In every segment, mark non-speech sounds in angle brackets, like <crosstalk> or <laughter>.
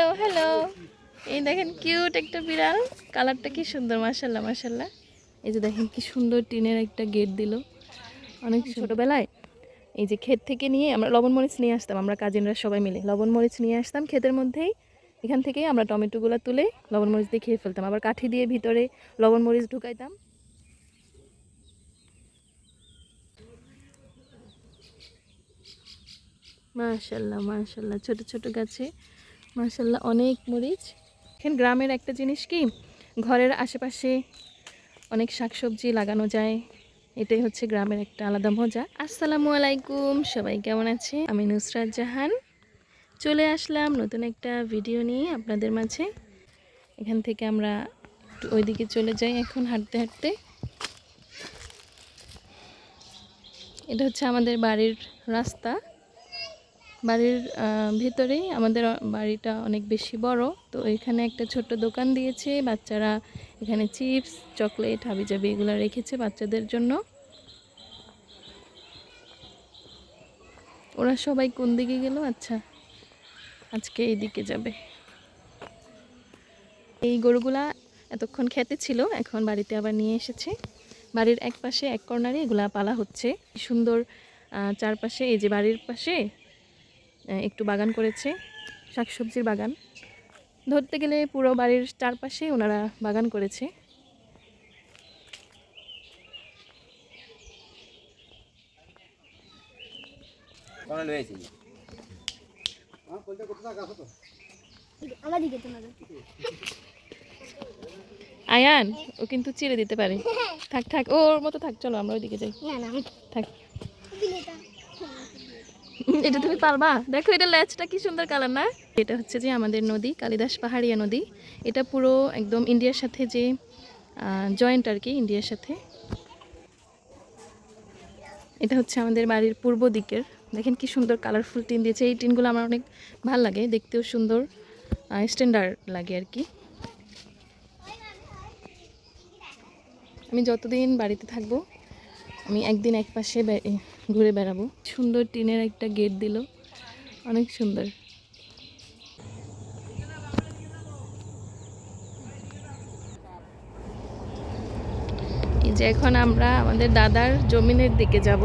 Hello hello এই দেখেন cute একটা বিড়াল। কালারটা কি সুন্দর মাশাল্লাহ মাশাল্লাহ এই যে দেখেন কি সুন্দর টিনের একটা গেট দিল। অনেক ছোটোবেলায় এই যে ক্ষেত থেকে নিয়ে আমরা লবণ মরিচ নিয়ে আসতাম, আমরা কাজিনরা সবাই মিলে। লবণ মরিচ নিয়ে আসতাম ক্ষেতের মধ্যেই। এখান থেকেই আমরা টমেটোগুলো তুলে লবণ মরিচ দিয়ে খেয়ে ফেলতাম। আবার কাঠি দিয়ে ভিতরে লবণ মরিচ ঢুকাইতাম। মাশাল্লাহ মাশাল্লাহ ছোট ছোট গাছে। মাশাল্লাহ অনেক মরিচ। এখানে গ্রামের একটা জিনিস কি, ঘরের আশেপাশে অনেক শাকসবজি লাগানো যায়। এটাই হচ্ছে গ্রামের একটা আলাদা মজা। আসসালামু আলাইকুম, সবাই কেমন আছে আমি নুসরাত জাহান। চলে আসলাম নতুন একটা ভিডিও নিয়ে আপনাদের মাঝে। এখান থেকে আমরা ওইদিকে চলে যাই এখন হাঁটতে হাঁটতে। এটা হচ্ছে আমাদের বাড়ির রাস্তা। বাড়ির ভেতরেই আমাদের বাড়িটা অনেক বেশি বড়। তো এখানে একটা ছোট্ট দোকান দিয়েছে, বাচ্চারা এখানে চিপস, চকলেট, হাবিজাবি এগুলো রেখেছে বাচ্চাদের জন্য। ওরা সবাই কোন দিকে গেল? আচ্ছা আজকে এই দিকে যাবে। এই গরুগুলা এতক্ষণ খেতে ছিল, এখন বাড়িতে আবার নিয়ে এসেছে। বাড়ির এক পাশে এক কর্নারে এগুলা পালা হচ্ছে। সুন্দর চারপাশে, এই যে বাড়ির পাশে একটু বাগান করেছে শাকসবজির বাগান। ধরতে গেলে পুরো বাড়ির চারপাশে ওনারা বাগান করেছে। আয়ান ও কিন্তু চিড়ে দিতে পারে। থাক থাক ওর মতো থাক চলো আমরা ওইদিকে যাই। না না আমি থাক। <laughs> এটা তুমি পারবা? দেখো, এটা ল্যাচটা কি সুন্দর কালার, না? এটা হচ্ছে যে আমাদের নদী, কালিদাস পাহাড়িয়া নদী। এটা পুরো একদম ইন্ডিয়ার সাথে যে জয়েন্ট আর কি, ইন্ডিয়ার সাথে। এটা হচ্ছে আমাদের বাড়ির পূর্ব দিকের। দেখেন কি সুন্দর কালারফুল টিন দিয়েছে। এই টিনগুলো আমার অনেক ভালো লাগে, দেখতেও সুন্দর স্ট্যান্ডার্ড লাগে আর কি। আমি যতদিন বাড়িতে থাকব, আমি একদিন এক পাশে ঘুরে বেড়াবো। সুন্দর টিনের একটা গেট দিল। অনেক সুন্দর। এই যে এখন আমরা আমাদের দাদার জমিনের দিকে যাব।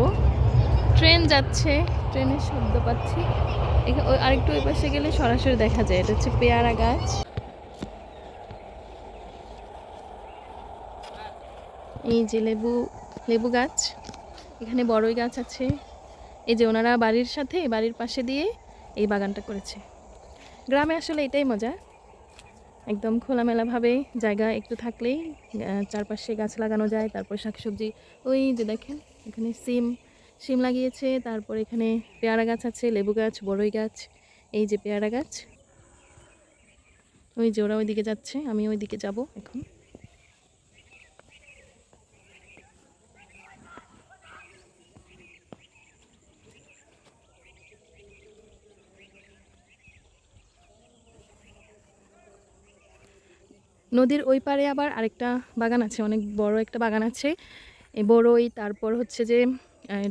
ট্রেন যাচ্ছে, ট্রেনের শব্দ পাচ্ছি। আরেকটু ওই পাশে গেলে সরাসরি দেখা যায়। এটা হচ্ছে পেয়ারা গাছ। এই যে লেবু লেবু গাছ। এখানে বড়ই গাছ আছে। এই যে ওনারা বাড়ির সাথে, বাড়ির পাশে দিয়ে এই বাগানটা করেছে। গ্রামে আসলে এটাই মজা। একদম খোলামেলাভাবে জায়গা একটু থাকলেই চারপাশে গাছ লাগানো যায়, তারপর শাকসবজি। ওই যে দেখেন, এখানে সিম সিম লাগিয়েছে, তারপর এখানে পেয়ারা গাছ আছে, লেবু গাছ, বড়ই গাছ, এই যে পেয়ারা গাছ। ওই যে ওরা ওইদিকে যাচ্ছে, আমি ওইদিকে যাব এখন। নদীর ওই পারে আবার আরেকটা বাগান আছে, অনেক বড় একটা বাগান আছে। বড়ই, তারপর হচ্ছে যে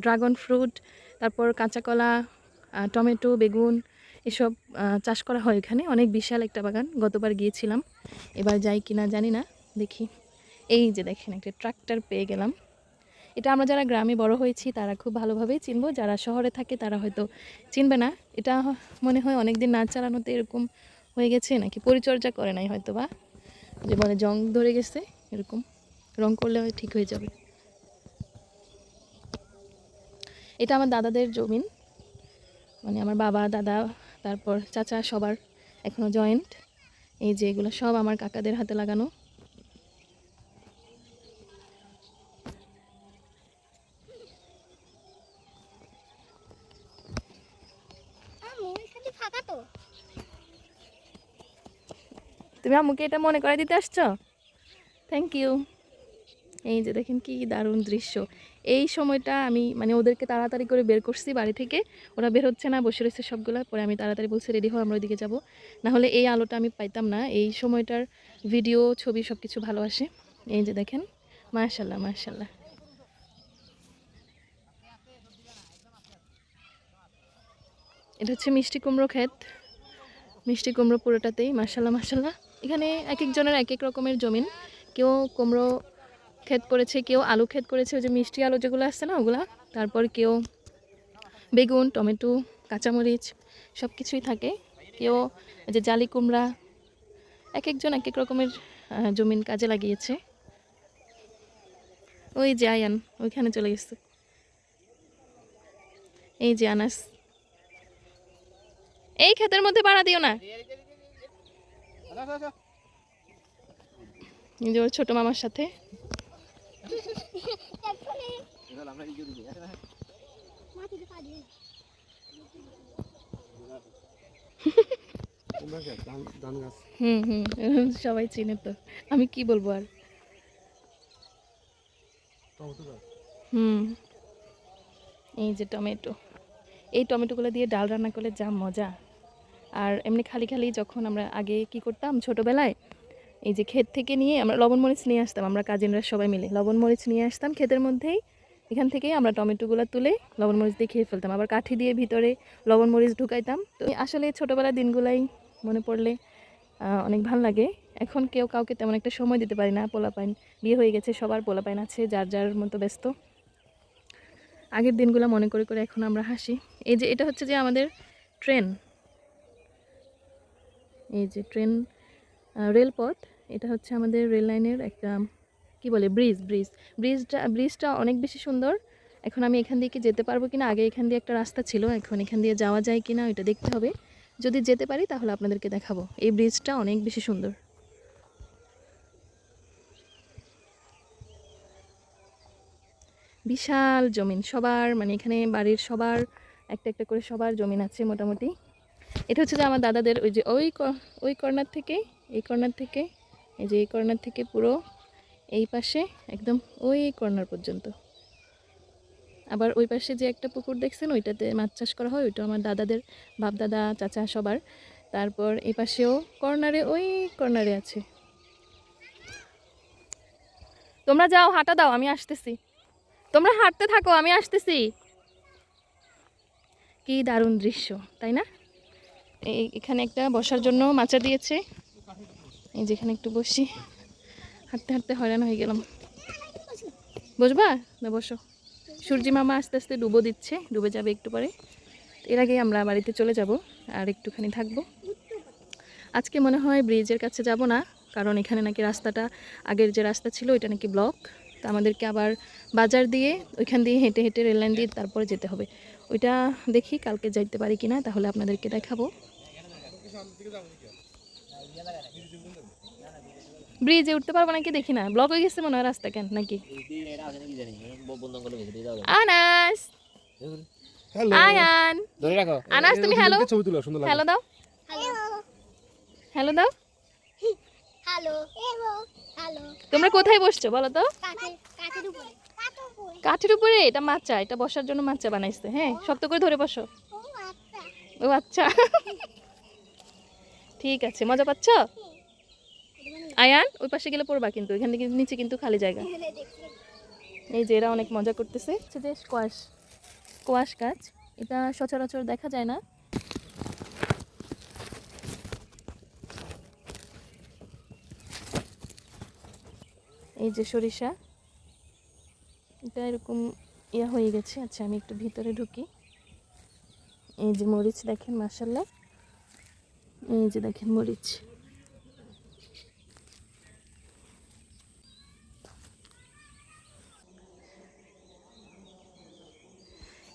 ড্রাগন ফ্রুট, তারপর কাঁচা কলা টমেটো, বেগুন, এসব চাষ করা হয় এখানে। অনেক বিশাল একটা বাগান, গতবার গিয়েছিলাম। এবার যাই কি না জানি না, দেখি। এই যে দেখেন, একটা ট্রাক্টর পেয়ে গেলাম। এটা আমরা যারা গ্রামে বড় হয়েছি, তারা খুব ভালোভাবেই চিনবো। যারা শহরে থাকে, তারা হয়তো চিনবে না। এটা মনে হয় অনেক দিন না চালানোতে এরকম হয়ে গেছে, নাকি পরিচর্যা করে নাই হয়তো বা যে বলে জং ধরে গেছে, এরকম। রং করলে ঠিক হয়ে যাবে। এটা আমার দাদাদের জমিন। মানে আমার বাবা, দাদা, তারপর চাচা সবার এখনও জয়েন্ট। এই যে এগুলো সব আমার কাকাদের হাতে লাগানো। ফাঁকা তো। তুমি আমাকে এটা মনে করে দিতে আসছো? থ্যাংক ইউ এই যে দেখেন কি দারুণ দৃশ্য। এই সময়টা আমি মানে ওদেরকে তাড়াতাড়ি করে বের করছি বাড়ি থেকে। ওরা বের হচ্ছে না, বসে রয়েছে সবগুলো। পরে আমি তাড়াতাড়ি বলছি রেডি হও, আমরা ওইদিকে যাব। নাহলে এই আলোটা আমি পাইতাম না। এই সময়টার ভিডিও ছবি সব কিছু ভালো আসে। এই যে দেখেন মাশাল্লাহ মাশাল্লাহ এটা হচ্ছে মিষ্টি কুমড়ো ক্ষেত। মিষ্টি কুমড়ো পুরোটাতেই মাসাল্লাহ মাসাল্লাহ এখানে এক একজনের এক এক রকমের জমিন। কেউ কুমড়ো ক্ষেত করেছে, কেউ আলু ক্ষেত করেছে, ওই যে মিষ্টি আলু যেগুলো আসছে না, ওগুলা। তারপর কেউ বেগুন, টমেটো, কাঁচামরিচ সব কিছুই থাকে। কেউ যে জালি কুমড়া এক একজন এক এক রকমের জমিন কাজে লাগিয়েছে। ওই যে আয়ান, ওইখানে চলে গেছে। এই যে আনাস। এই ক্ষেতের মধ্যে পাড়া দিও না। যে ওর ছোট মামার সাথে। হুম হুম সবাই চিনে তো। আমি কি বলব আর? হুম, এই যে টমেটো। এই টমেটোগুলো দিয়ে ডাল রান্না করলে যা মজা। আর এমনি খালি খালি যখন আমরা আগে কি করতাম ছোটোবেলায়, এই যে ক্ষেত থেকে নিয়ে আমরা লবণ মরিচ নিয়ে আসতাম, আমরা কাজিনরা সবাই মিলে লবণ মরিচ নিয়ে আসতাম ক্ষেতের মধ্যেই। এখান থেকেই আমরা টমেটোগুলো তুলে লবণ মরিচ দিয়ে খেয়ে ফেলতাম, আবার কাঠি দিয়ে ভিতরে লবণ মরিচ ঢুকাইতাম। তো আসলে ছোটোবেলার দিনগুলাই মনে পড়লে অনেক ভালো লাগে। এখন কেউ কাউকে তেমন একটা সময় দিতে পারি না, পোলাপাইন বিয়ে হয়ে গেছে, সবার পোলাপাইন আছে, যার যার মতো ব্যস্ত। আগের দিনগুলো মনে করে করে এখন আমরা হাসি। এই যে এটা হচ্ছে যে আমাদের ট্রেন এই যে ট্রেন রেলপথ, এটা হচ্ছে আমাদের রেল লাইনের একটা, কি বলে, ব্রিজ ব্রিজ। ব্রিজটা ব্রিজটা অনেক বেশি সুন্দর। এখন আমি এখান দিয়ে কি যেতে পারব কিনা? আগে এখান দিয়ে একটা রাস্তা ছিল, এখন এখান দিয়ে যাওয়া যায় কিনা ওইটা দেখতে হবে। যদি যেতে পারি তাহলে আপনাদেরকে দেখাবো। এই ব্রিজটা অনেক বেশি সুন্দর। বিশাল জমিন, সবার মানে এখানে বাড়ির সবার, একটা একটা করে সবার জমিন আছে মোটামুটি। এটা হচ্ছে যে আমার দাদাদের ওই যে ওই ওই কর্নার থেকে, এই কর্নার থেকে, এই যে এই কর্নার থেকে পুরো এই পাশে একদম ওই কর্নার পর্যন্ত। আবার ওই পাশে যে একটা পুকুর দেখছেন, ওইটাতে মাছ চাষ করা হয়, ওইটা আমার দাদাদের বাপ দাদা চাচা সবার। তারপর এই পাশেও কর্নারে ওই কর্নারে আছে। তোমরা যাও, হাঁটা দাও, আমি আসতেছি। তোমরা হাঁটতে থাকো, আমি আসতেছি। কি দারুণ দৃশ্য, তাই না? এখানে একটা বসার জন্য মাচা দিয়েছে। এই যেখানে একটু বসি। হাঁটতে হাঁটতে হয়রান হয়ে গেলাম। বসবা? না, বসো। সূর্যি মামা আস্তে আস্তে ডুবো দিচ্ছে, ডুবে যাবে একটু পরে। এর আগে আমরা বাড়িতে চলে যাব আর একটুখানি থাকব। আজকে মনে হয় ব্রিজের কাছে যাব না, কারণ এখানে নাকি রাস্তাটা আগের যে রাস্তা ছিল, ওইটা নাকি ব্লক। তো আমাদেরকে আবার বাজার দিয়ে, ওইখান দিয়ে হেঁটে হেঁটে রেললাইন দিয়ে তারপরে যেতে হবে। ওইটা দেখি কালকে যাইতে পারি কিনা, তাহলে আপনাদেরকে দেখাবো। ব্রিজে উঠতে পারব নাকি দেখি না? ব্লক হয়ে গেছে মনে হয় রাস্তা কেন? নাকি? আনাস! আয়ান ধরে রাখো। আনাস তুমি হ্যালো ছবি তুলো সুন্দর লাগে। হ্যালো দাও। হ্যালো হ্যালো দাও। হ্যালো হ্যালো তোমরা কোথায় বসছো বলো তো? কাঠের উপরে। কাঠের উপরে? এটা মাচা এটা বসার জন্য মাচা বানাইছে হ্যাঁ? শক্ত করে ধরে বসো। আচ্ছা। ও আচ্ছা। <laughs> ঠিক আছে মজা পাচ্ছ? আয়ান ওই পাশে গেলে পড়বা কিন্তু এখান নিচে কিন্তু খালি জায়গা। এই যে এরা অনেক মজা করতেছে। হচ্ছে যে স্কোয়াশ স্কোয়াশ গাছ এটা সচরাচর দেখা যায় না। এই যে সরিষা এটা এরকম ইয়া হয়ে গেছে। আচ্ছা আমি একটু ভিতরে ঢুকি। এই যে মরিচ দেখেন মাসাল্লাহ এই যে দেখেন মরিচ।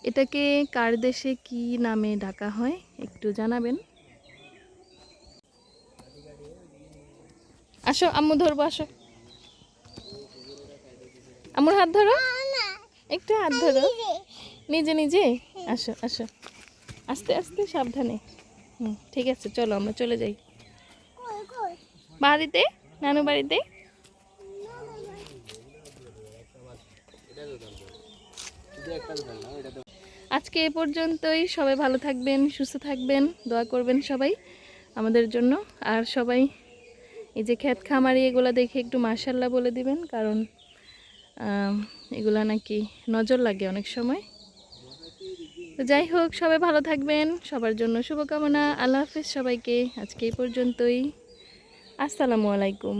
এটাকে কার দেশে কি নামে ডাকা হয় একটু জানাবেন। আসো, আম্মু ধরবো, আসো। আম্মুর হাত ধরো। একটু হাত ধরো। নিজে নিজে? আসো আসো। আস্তে আস্তে, সাবধানে। হুম ঠিক আছে চলো আমরা চলে যাই। বাড়িতে? নানু বাড়িতে? আজকে এ পর্যন্তই সবাই ভালো থাকবেন সুস্থ থাকবেন দোয়া করবেন সবাই আমাদের জন্য। আর সবাই এই যে ক্ষেত খামারি এগুলো দেখে একটু মাশাল্লাহ বলে দিবেন কারণ এগুলা নাকি নজর লাগে অনেক সময়। তো যাই হোক, সবাই ভালো থাকবেন। সবার জন্য শুভকামনা। আল্লাহ হাফিজ সবাইকে। আজকে এই পর্যন্তই। আসসালামু আলাইকুম।